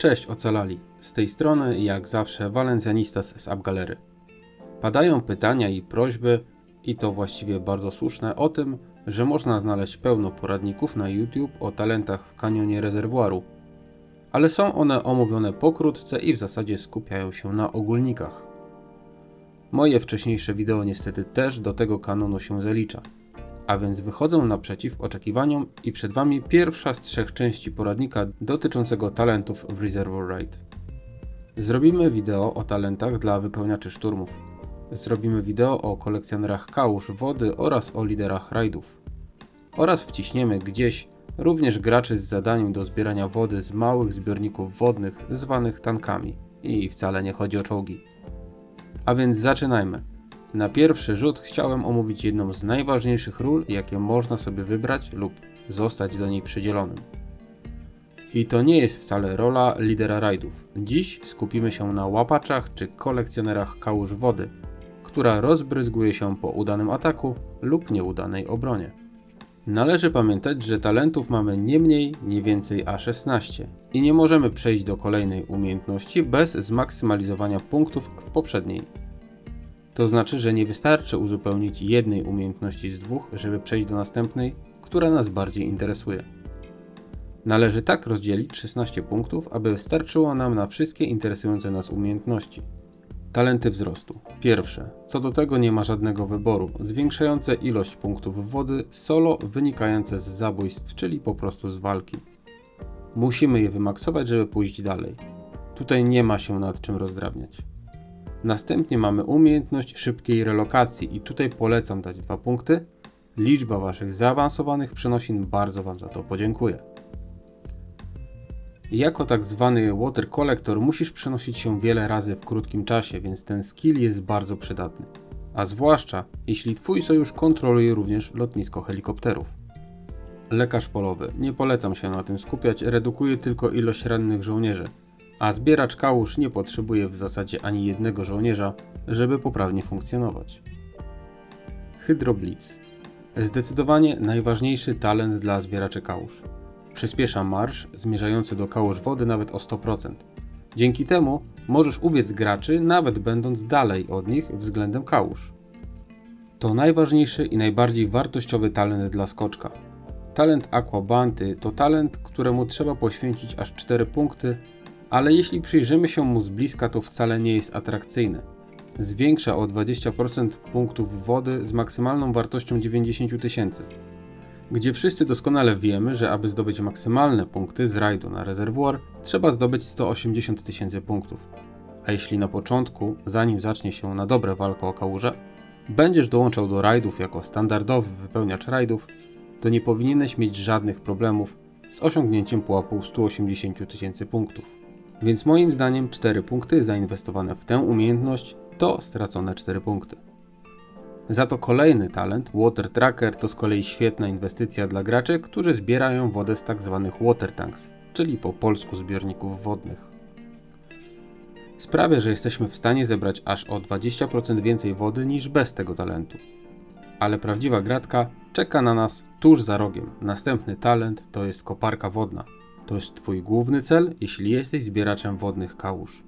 Cześć ocalali. Z tej strony, jak zawsze, Walencjanistas z Abgalery. Padają pytania i prośby, i to właściwie bardzo słuszne, o tym, że można znaleźć pełno poradników na YouTube o talentach w kanionie rezerwuaru. Ale są one omówione pokrótce i w zasadzie skupiają się na ogólnikach. Moje wcześniejsze wideo niestety też do tego kanonu się zalicza. A więc wychodzę naprzeciw oczekiwaniom i przed Wami pierwsza z trzech części poradnika dotyczącego talentów w Reservoir Ride. Zrobimy wideo o talentach dla wypełniaczy szturmów. Zrobimy wideo o kolekcjonerach kałuż wody oraz o liderach rajdów. Oraz wciśniemy gdzieś również graczy z zadaniem do zbierania wody z małych zbiorników wodnych zwanych tankami. I wcale nie chodzi o czołgi. A więc zaczynajmy. Na pierwszy rzut chciałem omówić jedną z najważniejszych ról, jakie można sobie wybrać lub zostać do niej przydzielonym. I to nie jest wcale rola lidera rajdów. Dziś skupimy się na łapaczach czy kolekcjonerach kałuż wody, która rozbryzguje się po udanym ataku lub nieudanej obronie. Należy pamiętać, że talentów mamy nie mniej, nie więcej a 16 i nie możemy przejść do kolejnej umiejętności bez zmaksymalizowania punktów w poprzedniej. To znaczy, że nie wystarczy uzupełnić jednej umiejętności z dwóch, żeby przejść do następnej, która nas bardziej interesuje. Należy tak rozdzielić 16 punktów, aby starczyło nam na wszystkie interesujące nas umiejętności. Talenty wzrostu. Pierwsze. Co do tego nie ma żadnego wyboru. Zwiększające ilość punktów wody solo wynikające z zabójstw, czyli po prostu z walki. Musimy je wymaksować, żeby pójść dalej. Tutaj nie ma się nad czym rozdrabniać. Następnie mamy umiejętność szybkiej relokacji i tutaj polecam dać dwa punkty. Liczba waszych zaawansowanych przenosin bardzo wam za to podziękuję. Jako tak zwany water collector musisz przenosić się wiele razy w krótkim czasie, więc ten skill jest bardzo przydatny. A zwłaszcza jeśli twój sojusz kontroluje również lotnisko helikopterów. Lekarz polowy. Nie polecam się na tym skupiać, redukuje tylko ilość rannych żołnierzy, a zbieracz kałuż nie potrzebuje w zasadzie ani jednego żołnierza, żeby poprawnie funkcjonować. Hydroblitz. Zdecydowanie najważniejszy talent dla zbieraczy kałuż. Przyspiesza marsz zmierzający do kałuż wody nawet o 100%. Dzięki temu możesz ubiec graczy nawet będąc dalej od nich względem kałuż. To najważniejszy i najbardziej wartościowy talent dla skoczka. Talent Aquabanty to talent, któremu trzeba poświęcić aż 4 punkty, ale jeśli przyjrzymy się mu z bliska, to wcale nie jest atrakcyjny. Zwiększa o 20% punktów wody z maksymalną wartością 90 tysięcy. Gdzie wszyscy doskonale wiemy, że aby zdobyć maksymalne punkty z rajdu na rezerwuar, trzeba zdobyć 180 tysięcy punktów. A jeśli na początku, zanim zacznie się na dobre walka o kałuże, będziesz dołączał do rajdów jako standardowy wypełniacz rajdów, to nie powinieneś mieć żadnych problemów z osiągnięciem pułapu 180 tysięcy punktów. Więc moim zdaniem 4 punkty zainwestowane w tę umiejętność to stracone 4 punkty. Za to kolejny talent, Water Tracker, to z kolei świetna inwestycja dla graczy, którzy zbierają wodę z tzw. water tanks, czyli po polsku zbiorników wodnych. Sprawia, że jesteśmy w stanie zebrać aż o 20% więcej wody niż bez tego talentu. Ale prawdziwa gratka czeka na nas tuż za rogiem. Następny talent to jest koparka wodna. To jest Twój główny cel, jeśli jesteś zbieraczem wodnych kałuż.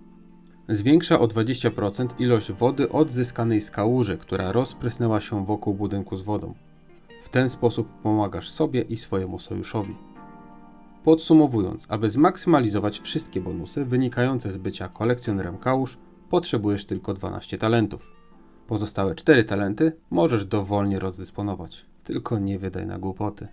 Zwiększa o 20% ilość wody odzyskanej z kałuży, która rozprysnęła się wokół budynku z wodą. W ten sposób pomagasz sobie i swojemu sojuszowi. Podsumowując, aby zmaksymalizować wszystkie bonusy wynikające z bycia kolekcjonerem kałuż, potrzebujesz tylko 12 talentów. Pozostałe 4 talenty możesz dowolnie rozdysponować, tylko nie wydaj na głupoty.